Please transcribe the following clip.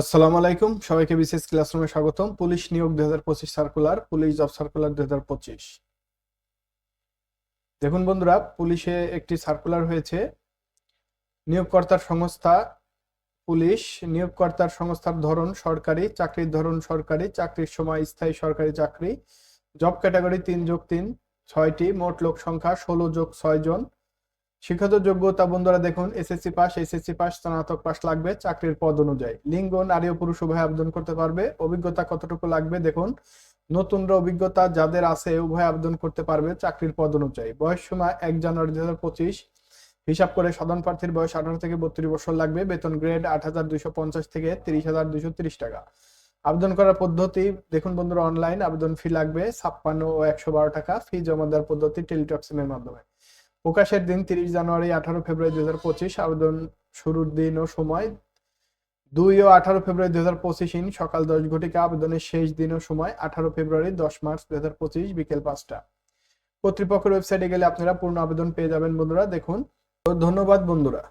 আসসালামু আলাইকুম, সবাইকে বিশেষ ক্লাসরুমে স্বাগতম। পুলিশ নিয়োগ দুই হাজার পঁচিশ সার্কুলার, পুলিশ জব সার্কুলার দুই হাজার পঁচিশ। দেখুন বন্ধুরা, পুলিশে একটি সার্কুলার হয়েছে। নিয়োগকর্তার সংস্থা পুলিশ, নিয়োগকর্তার সংস্থার ধরন সরকারি, চাকরির ধরন সরকারি, চাকরির সময় স্থায়ী সরকারি চাকরি। জব ক্যাটাগরি তিন যোগ তিন, ছয়টি, মোট লোক সংখ্যা ষোলো যোগ ছয় জন। শিক্ষাগত যোগ্যতা বন্ধুরা দেখুন এসএসসি পাস এসএসসি পাস স্নাতক পাস লাগবে, চাকরির পদ অনুযায়ী। লিঙ্গ, নারী ও পুরুষ উভয় আবেদন করতে পারবে। অভিজ্ঞতা কতটুকু লাগবে দেখুন, নতুনরা অভিজ্ঞতা যাদের আছে উভয় আবেদন করতে পারবে চাকরির পদ অনুযায়ী। বয়স সীমা এক জানুয়ারি দুই হাজার পঁচিশ। হিসাব করে সাধারণ প্রার্থীর বয়স আঠারো থেকে বত্রিশ বছর লাগবে। বেতন গ্রেড আট হাজার দুইশো পঞ্চাশ থেকে তিরিশ হাজার দুইশো তিরিশ টাকা। আবেদন করার পদ্ধতি, দেখুন বন্ধুরা অনলাইন আবেদন ফি লাগবে ছাপ্পান্ন ও একশো বারো টাকা। ফি জমা দেওয়ার পদ্ধতি টেলিটক্সিমের মাধ্যমে। প্রকাশের দিন তিরিশ জানুয়ারি, আঠারো ফেব্রুয়ারি দু হাজার পঁচিশ। আবেদন শুরুর দিন ও সময় দুই ও আঠারো ফেব্রুয়ারি দুই হাজার পঁচিশ ইন, সকাল দশ ঘটিকা। আবেদনের শেষ দিন ও সময় আঠারো ফেব্রুয়ারি, দশ মার্চ দুই হাজার পঁচিশ, বিকেল পাঁচটা। কর্তৃপক্ষের ওয়েবসাইটে গেলে আপনারা পূর্ণ আবেদন পেয়ে যাবেন বন্ধুরা। দেখুন। তো ধন্যবাদ বন্ধুরা।